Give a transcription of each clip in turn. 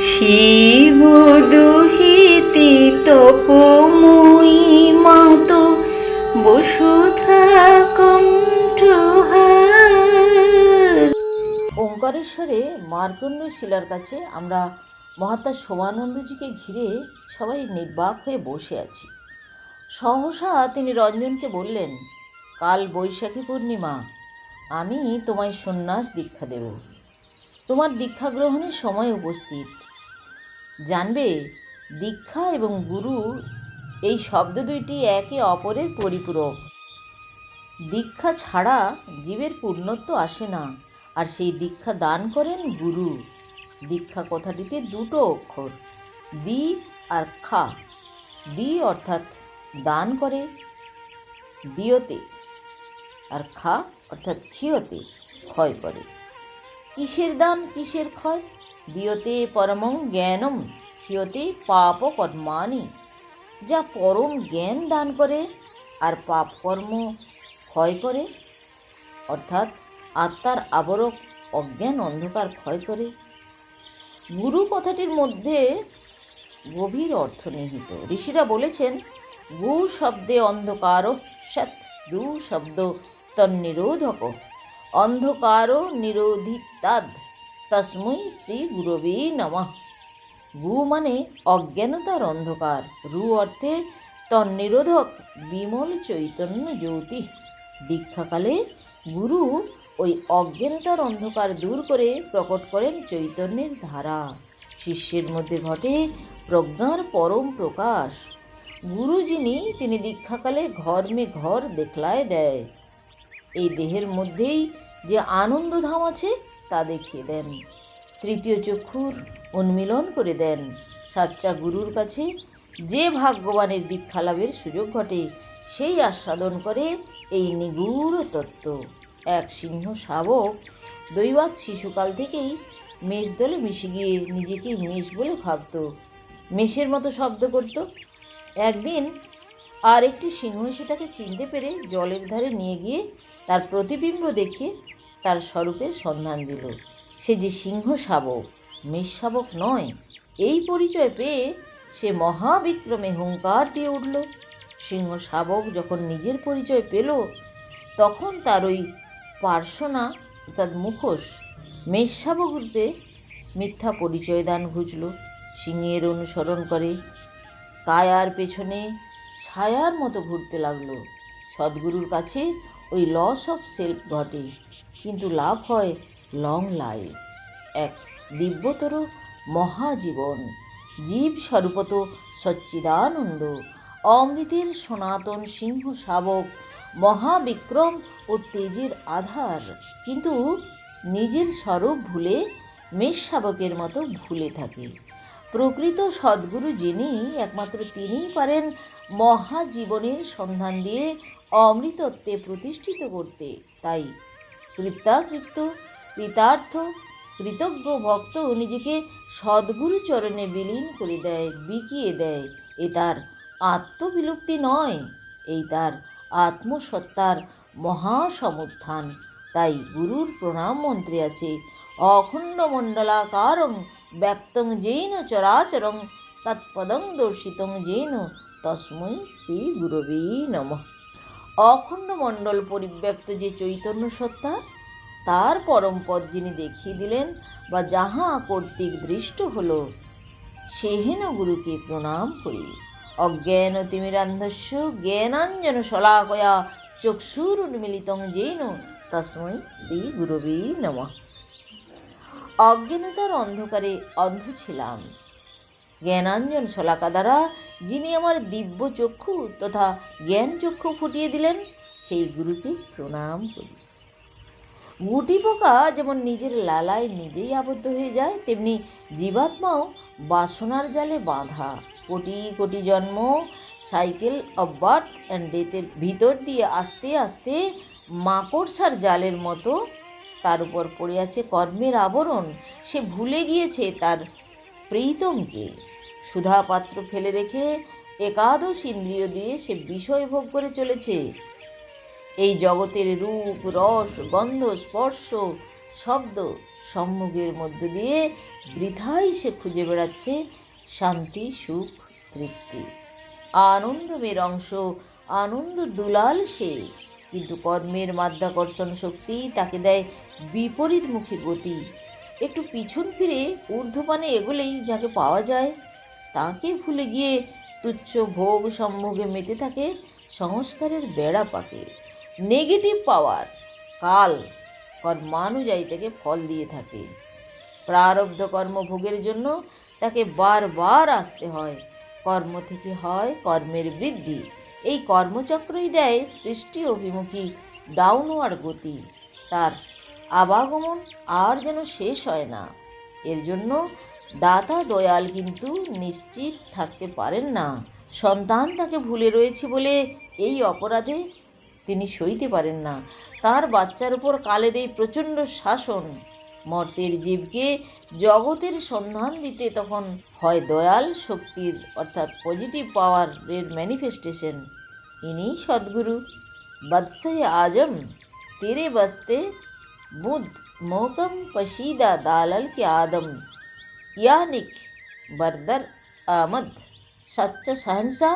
শিব দুহিতে তপময়ী মাত, বসুধা কণ্ঠহার। ওঙ্কারেশ্বরে মার্কণ্ড শিলার কাছে আমরা মহাত্মা সোমানন্দজিকে ঘিরে সবাই নির্বাক হয়ে বসে আছি। সহসা তিনি রঞ্জনকে বললেন, কাল বৈশাখী পূর্ণিমা, আমি তোমায় সন্ন্যাস দীক্ষা দেব। তোমার দীক্ষা গ্রহণের সময় উপস্থিত। জানবে, দীক্ষা এবং গুরু এই শব্দ দুইটি একে অপরের পরিপূরক। দীক্ষা ছাড়া জীবের পূর্ণত্ব আসে না, আর সেই দীক্ষা দান করেন গুরু। দীক্ষা কথাটিতে দুটো অক্ষর, দি আর খা। দি অর্থাৎ দান করে, দিয়তে। আর খা অর্থাৎ ক্ষিয়তে, ক্ষয় করে। কিসের দান, কিসের ক্ষয়? দিয়তে পরমং জ্ঞানম ক্ষিয়তে পাপ কর্মানি যা পরম জ্ঞান দান করে, আর পাপ কর্ম ক্ষয় করে। অর্থাৎ আত্মার আবরক অজ্ঞান অন্ধকার ক্ষয় করে। গুরু কথাটির মধ্যে গভীর অর্থ নিহিত। ঋষিরা বলেছেন, গু শব্দে অন্ধকার সৎ, রু শব্দ তন্নিরোধক অন্ধকার নিরোধিতাদ। তস্মৈ শ্রী গুরবে নমঃ। গু মানে অজ্ঞানতার অন্ধকার। রু অর্থে তন্নিরোধক বিমল চৈতন্য জ্যোতি। দীক্ষাকালে গুরু ওই অজ্ঞানতার অন্ধকার দূর করে প্রকট করেন চৈতন্যের ধারা। শিষ্যের মধ্যে ঘটে প্রজ্ঞার পরম প্রকাশ। গুরু যিনি, তিনি দীক্ষাকালে ঘর মে ঘর দেখলায় দেয়। এই দেহের মধ্যেই যে আনন্দধাম আছে, তা দেখিয়ে দেন। তৃতীয় চক্ষুর উন্মিলন করে দেন। সাচ্চা গুরুর কাছে যে ভাগ্যবানের দীক্ষা লাভের সুযোগ ঘটে, সেই আস্বাদন করে এই নিগূঢ় তত্ত্ব। এক সিংহ শাবক দৈবাত শিশুকাল থেকেই মেষ দলে মিশে গিয়ে নিজেকে মেষ বলে ভাবত। মেষের মতো শব্দ করত। একদিন আর একটি সিংহ এসে তাকে চিনতে পেরে জলের ধারে নিয়ে গিয়ে তার প্রতিবিম্ব দেখে তার স্বরূপের সন্ধান দিল। সে যে সিংহ শাবক, মেষ শাবক নয়, এই পরিচয় পেয়ে সে মহাবিক্রমে হুঙ্কার দিয়ে উঠল। সিংহ শাবক যখন নিজের পরিচয় পেল, তখন তার ওই পার্শ্বনা, অর্থাৎ মুখোশ, মেষ শাবক রূপে মিথ্যা পরিচয় দান ঘুচল। সিংহের অনুসরণ করে কায়ার পেছনে ছায়ার মতো ঘুরতে লাগল। সদ্গুরুর কাছে ওই লস অফ সেলফ ঘটে কিন্তু লাভ হয় লং লাইফ। এক দিব্যতর মহাজীবন, জীব স্বরূপত সচ্চিদানন্দ, অমৃতের সনাতন সিংহ শাবক, মহাবিক্রম ও তেজের আধার। কিন্তু নিজের স্বরূপ ভুলে মেষ শাবকের মতো ভুলে থাকে। প্রকৃত সদ্গুরু যিনি, একমাত্র তিনিই পারেন মহাজীবনের সন্ধান দিয়ে অমৃতত্বে প্রতিষ্ঠিত করতে। তাই কৃতাকৃত্য, কৃতার্থ, কৃতজ্ঞ ভক্ত নিজেকে সদ্গুরু চরণে বিলীন করে দেয়, বিকিয়ে দেয়। এ তার আত্মবিলুপ্তি নয়, এই তার আত্মসত্তার মহাসমুত্থান। তাই গুরুর প্রণাম মন্ত্রে আছে, অখণ্ড মণ্ডলাকারং ব্যক্তং জৈন চরাচরং, তৎপদং দর্শিতং জৈন তস্মৈ শ্রী গুরবে নমঃ। অখণ্ড মণ্ডল পরিব্যাপ্ত যে চৈতন্য সত্তা, তার পরম পদ যিনি দেখিয়ে দিলেন বা যাহা কর্তৃক দৃষ্ট হলো সেহেন গুরুকে প্রণাম করি। অজ্ঞান তিমিরান্ধস্য জ্ঞানাঞ্জন শলাকয়া চক্ষুর উন্মিলিতং জৈন তস্মৈ শ্রী গুরবে নমঃ। অজ্ঞানতার অন্ধকারে অন্ধ ছিলাম। জ্ঞানাঞ্জন শলাকা দ্বারা যিনি আমার দিব্য চক্ষু তথা জ্ঞান চক্ষু ফুটিয়ে দিলেন, সেই গুরুকে প্রণাম করি। গুটি পোকা যেমন নিজের লালায় নিজেই আবদ্ধ হয়ে যায়, তেমনি জীবাত্মাও বাসনার জালে বাঁধা। কোটি কোটি জন্ম, সাইকেল অফ বার্থ অ্যান্ড ডেথের ভিতর দিয়ে আস্তে আস্তে মাকড়সার জালের মতো তার উপর পড়ে আছে কর্মের আবরণ। সে ভুলে গিয়েছে তার প্রীতমকে সুধা পাত্র ফেলে রেখে একাদশ ইন্দ্রিয় দিয়ে সে বিষয় ভোগ করে চলেছে। এই জগতের রূপ, রস, গন্ধ, স্পর্শ, শব্দ সম্মুখের মধ্য দিয়ে বৃথাই সে খুঁজে বেড়াচ্ছে শান্তি, সুখ, তৃপ্তি। আনন্দমের অংশ, আনন্দ দুলাল সে। কিন্তু কর্মের মাধ্যাকর্ষণ শক্তি তাকে দেয় বিপরীতমুখী গতি। একটু পিছন ফিরে ঊর্ধ্বপানে এগোলেই যাকে পাওয়া যায়, তাকে ভুলে গিয়ে তুচ্ছ ভোগ সম্ভোগে মেতে থাকে সংস্কারের বেড়া পাকে। নেগেটিভ পাওয়ার, কাল কর্মানুযায়ী তাকে ফল দিয়ে থাকে। প্রারব্ধ কর্মভোগের জন্য তাকে বারবার আসতে হয়। কর্ম থেকে হয় কর্মের বৃদ্ধি। এই কর্মচক্রই দেয় সৃষ্টি অভিমুখী ডাউনওয়ার্ড গতি। তার আবাগমন আর যেন শেষ হয় না। এর জন্য দাতা দয়াল কিন্তু নিশ্চিত থাকতে পারেন না। সন্তান তাকে ভুলে রয়েছে বলে এই অপরাধে তিনি সইতে পারেন না। তার বাচ্চার উপর কালের এই প্রচণ্ড শাসন, মর্তের জীবকে জগতের সন্ধান দিতে তখন হয় দয়াল শক্তির, অর্থাৎ পজিটিভ পাওয়ারের ম্যানিফেস্টেশন ইনি সদ্গুরু, বৎসে আজম, তেরে বস্তে বুদ্ধ মোকম পশিদা দালাল কে আদম ইয়ানিক বরদর আহমদ সচ্চা সহনসা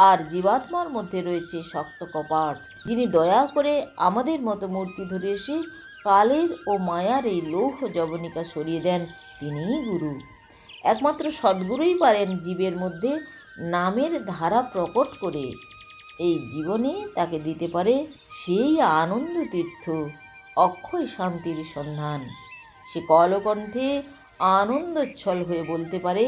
আর জীবাত্মার মধ্যে রয়েছে শক্ত কপাট যিনি দয়া করে আমাদের মতো মূর্তি ধরে এসে কালের ও মায়ার এই লৌহ জবনিকা সরিয়ে দেন তিনিই গুরু একমাত্র সদ্গুরুই পারেন জীবের মধ্যে নামের ধারা প্রকট করে এই জীবনে তাকে দিতে পারে সেই আনন্দ তীর্থ অক্ষয় শান্তির সন্ধান সে কলকণ্ঠে আনন্দোচ্ছল হয়ে বলতে পারে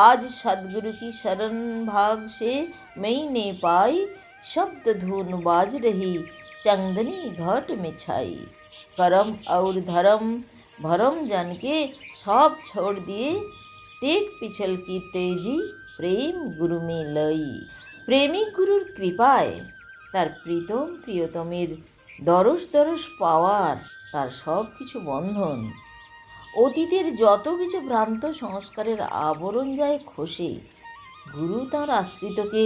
आज सदगुरु की शरण भाग से मैंने पाई शब्द धुन बाज रही चंदनी घाट में छाई करम और धर्म भरम जान के सब छोड़ दिए टेक पिछल की तेजी প্রেম গুরু মে লই প্রেমিক গুরুর কৃপায় তার প্রীতম প্রিয়তমের দরস দরস পাওয়ার তার সব কিছু বন্ধন। অতীতের যত কিছু ভ্রান্ত সংস্কারের আবরণ যায় খসে, গুরু তাঁর আশ্রিতকে,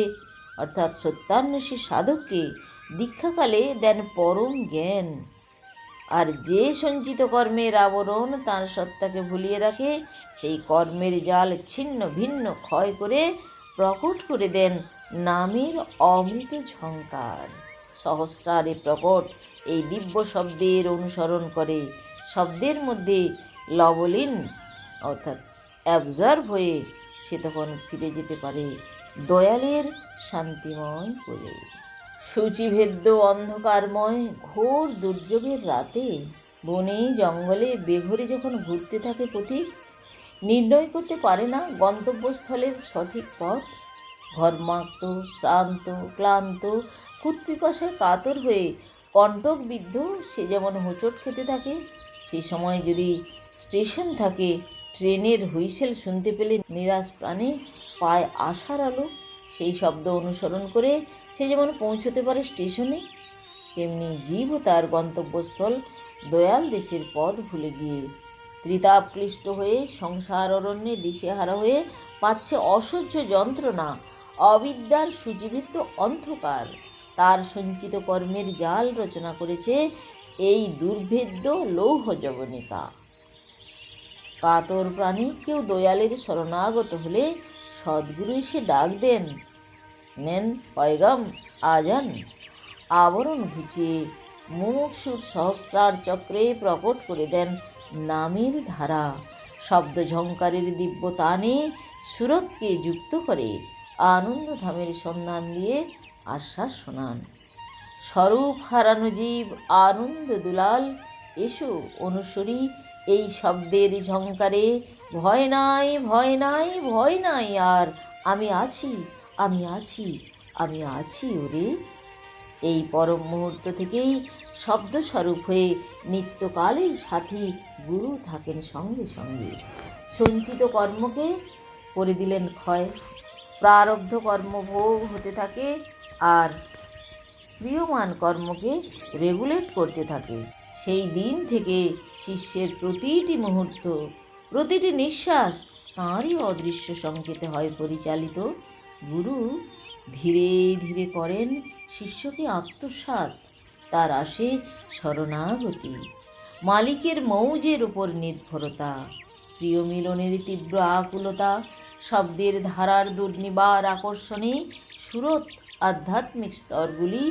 অর্থাৎ সত্যান্বেষী সাধককে, দীক্ষাকালে দেন পরম জ্ঞান। আর যে সঞ্চিত কর্মের আবরণ তার সত্তাকে ভুলিয়ে রাখে, সেই কর্মের জাল ছিন্ন ভিন্ন ক্ষয় করে প্রকট করে দেন নামের অমৃত ঝঙ্কার সহস্রারে প্রকট এই দিব্য শব্দের অনুসরণ করে। শব্দের মধ্যে লবলীন অর্থাৎ অ্যাবজার্ভ হয়ে সে তখন ফিরে যেতে পারে দয়ালের শান্তিময় বলে সূচিভেদ্য অন্ধকারময় ঘোর দুর্যোগের রাতে বনে জঙ্গলে বেঘরে যখন ঘুরতে থাকে পথিক, নির্ণয় করতে পারে না গন্তব্যস্থলের সঠিক পথ। ঘর্মাক্ত, শ্রান্ত, ক্লান্ত কুৎপিপাসায় কাতর হয়ে কণ্টকবিদ্ধ সে যেমন হোঁচট খেতে থাকে সেই সময় যদি স্টেশন থাকে, ট্রেনের হুইসেল শুনতে পেলে নিরাশ প্রাণে পায় আশার আলো, সেই শব্দ অনুসরণ করে সে যেমন পৌঁছতে পারে স্টেশনে, তেমনি জীবও তার গন্তব্যস্থল দয়াল দেশের পথ ভুলে গিয়ে। ত্রিতাপক্লিষ্ট হয়ে সংসার অরণ্যে দিশেহারা হয়ে পাচ্ছে অসহ্য যন্ত্রণা, অবিদ্যার সুজীবিত অন্ধকার। তার সঞ্চিত কর্মের জাল রচনা করেছে এই দুর্ভেদ্য লৌহ জবনিকা কাতর প্রাণী কেউ দয়ালের শরণাগত হলে সদ্গুরু এসে ডাক দেন, নেন পয়গাম, আজান। আবরণ ঘুচিয়ে মুমুক্ষুর সহস্রার চক্রে প্রকট করে দেন নামের ধারা। শব্দ ঝঙ্কারের দিব্য তানে সুরতকে যুক্ত করে আনন্দধামের সন্ধান দিয়ে আশ্বাস শোনান। স্বরূপ হারানো জীব, আনন্দ দুলাল, এসো অনুসরী, এই শব্দের ঝঙ্কারে ভয় নাই ভয় নাই ভয় নাই আর, আমি আছি আমি আছি আমি আছি ওরে। এই পরম মুহূর্ত থেকেই শব্দস্বরূপ হয়ে নিত্যকালের সাথী গুরু থাকেন সঙ্গে সঙ্গে। সঞ্চিত কর্মকে করে দিলেন ক্ষয়। প্রারব্ধ কর্মভোগ হতে থাকে আর প্রিয়মান কর্মকে রেগুলেট করতে থাকে। সেই দিন থেকে শিষ্যের প্রতিটি মুহূর্ত, প্রতিটি নিঃশ্বাস তাঁরই অদৃশ্য সংকেতে হয় পরিচালিত। গুরু ধীরে ধীরে করেন শিষ্যকে আত্মসাৎ, তার আসে শরণাগতি। মালিকের মৌজের উপর নির্ভরতা, প্রিয় মিলনের তীব্র আকুলতা, শব্দের ধারার দুর্নিবার আকর্ষণে সুরত আধ্যাত্মিক স্তরগুলি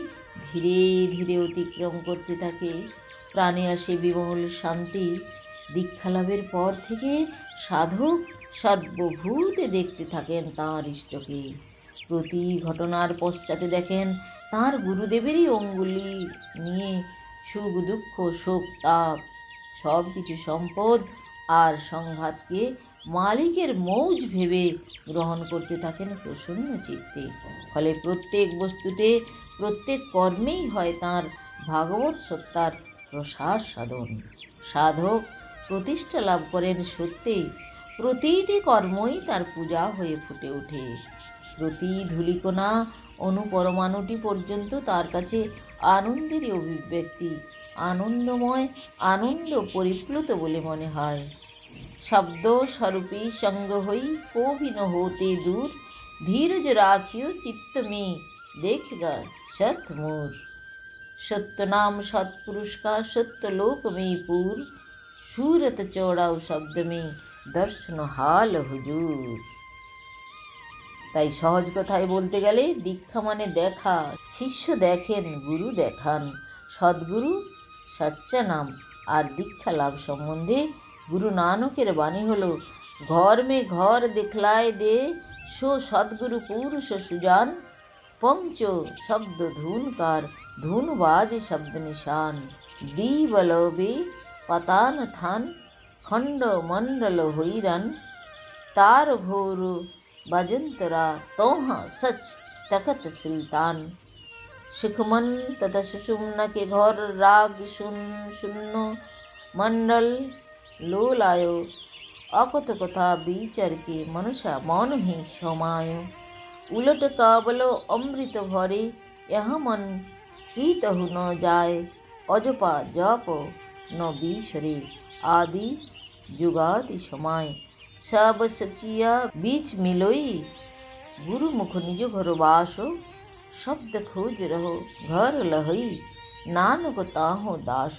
ধীরে ধীরে অতিক্রম করতে থাকে। প্রাণে আসে বিমল শান্তি। দীক্ষালাভের পর থেকে সাধক সর্বভূতে দেখতে থাকেন তাঁর ইষ্টকে। প্রতি ঘটনার পশ্চাতে দেখেন তার গুরুদেবেরই অঙ্গুলি নিয়ে সুখ, দুঃখ, শোক, তাপ সব কিছু সম্পদ আর সংঘাতকে মালিকের মৌজ ভেবে গ্রহণ করতে থাকেন প্রসন্ন চিত্তে। ফলে প্রত্যেক বস্তুতে, প্রত্যেক কর্মেই হয় তার ভাগবত সত্তার প্রসার সাধন। সাধক প্রতিষ্ঠা লাভ করেন সত্যি প্রতিটি কর্মই তার পূজা হয়ে ফুটে ওঠে। প্রতি ধূলিকণা অনুপরমাণুটি পর্যন্ত তার কাছে আনন্দেরই অভিব্যক্তি, আনন্দময়, আনন্দ পরিপ্লুত বলে মনে হয়। শব্দ স্বরূপী সঙ্গ হই কোভিন হতে দূর ধীরজ রাখিও চিত্ত মে দেখগা সত মোর সত্য নাম সৎপুরুষ का সত্য লোক में पूर सूरत चौड़ाओ शब्द में দর্শন হাল হুজুর তাই সহজ কথায় বলতে গেলে দীক্ষা মানে দেখা শিষ্য দেখেন গুরু দেখান সদ্গুরু সচ্চা নাম আর দীক্ষা লাভ সম্বন্ধে গুরু নানকের বাণী হল, ঘর মে ঘর দেখলায় দে, সো সদ্গুরু পুরুষ সুজান। পঞ্চ শব্দ ধুনকার, ধুনবাজ শব্দ নিশান। দিবলবে পাতান থান, খণ্ড মণ্ডল হইরান তার ভোর বাজন্তরা তোহা সচ তখত সুলতান। সুখমন তথা সুষুম্নকে ঘর রাগ শূন্য শূন্য মণ্ডল লোলায় অকত কথা বিচারকে মনসা মনহি সমায় উলট কাবল অমৃত ভরে यह मन কীতহু ন যায় অজপা জপ ন বিসরে আদি যুগাদি সময় সব সচিয়া বীচ মিলই গুরু মুখ নিজ ঘর বাস শব্দ খোঁজ রহ ঘর লহই নানক তাহ দাস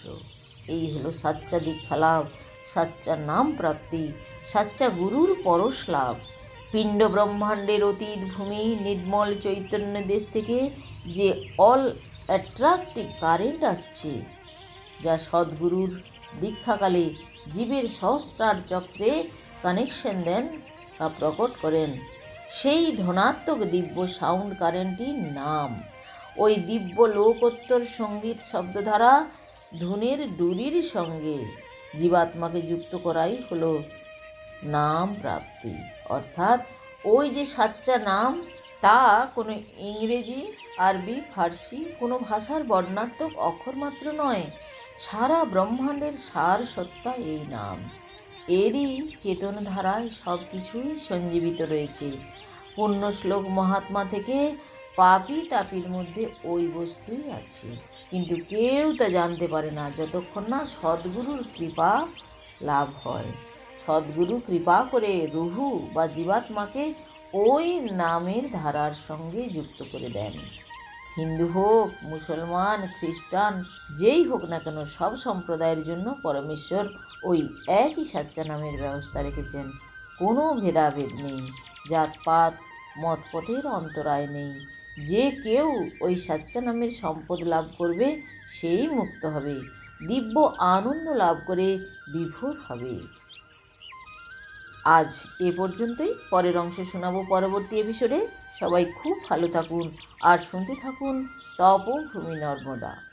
এই হলো সাচ্চা দীক্ষা লাভ সাচ্চা নাম প্রাপ্তি, সাচ্চা গুরুর পরশ লাভ। পিণ্ড ব্রহ্মাণ্ডের অতীত ভূমি, নির্মল চৈতন্য দেশ থেকে যে অল অ্যাট্রাকটিভ কারেন্ট আসছে, যা সদ্গুরুর দীক্ষাকালে জীবের সহস্রার চক্রে কানেকশন দেন তা প্রকট করেন। সেই ধনাত্মক দিব্য সাউন্ড কারেন্টই নাম। ওই দিব্য লোকোত্তর সংগীত শব্দধারা ধুনের ডুরির সঙ্গে। জীবাত্মাকে যুক্ত করাই হলো নাম প্রাপ্তি। অর্থাৎ ওই যে সাচ্চা নাম, তা কোনো ইংরেজি, আরবি, ফার্সি, কোনো ভাষার বর্ণাত্মক অক্ষর মাত্র নয়। সারা ব্রহ্মাণ্ডের সার সত্তা এই নাম। এরই চেতনধারায় সব কিছুই সঞ্জীবিত রয়েছে। পূর্ণ শ্লোক মহাত্মা থেকে পাপি তাপির মধ্যে ওই বস্তুই আছে। কিন্তু কেউ তা জানতে পারে না। যতক্ষণ না সদ্গুরুর কৃপা লাভ হয়। সদ্গুরু কৃপা করে রুহু বা জীবাত্মাকে ওই নামের ধারার সঙ্গে যুক্ত করে দেন। হিন্দু হোক, মুসলমান, খ্রিস্টান, যেই হোক না কেন সব সম্প্রদায়ের জন্য পরমেশ্বর ওই একই সাচ্চা নামের ব্যবস্থা রেখেছেন। কোনো ভেদাভেদ নেই জাতপাত মতপথের অন্তরায় নেই। যে কেউ ওই সাচ্চা নামের সম্পদ লাভ করবে, সেই মুক্ত হবে, দিব্য আনন্দ লাভ করে বিভোর হবে। আজ এ পর্যন্তই। পরের অংশ শোনাবো পরবর্তী এপিসোডে সবাই খুব ভালো থাকুন আর শুনতে থাকুন তপভূমি নর্মদা।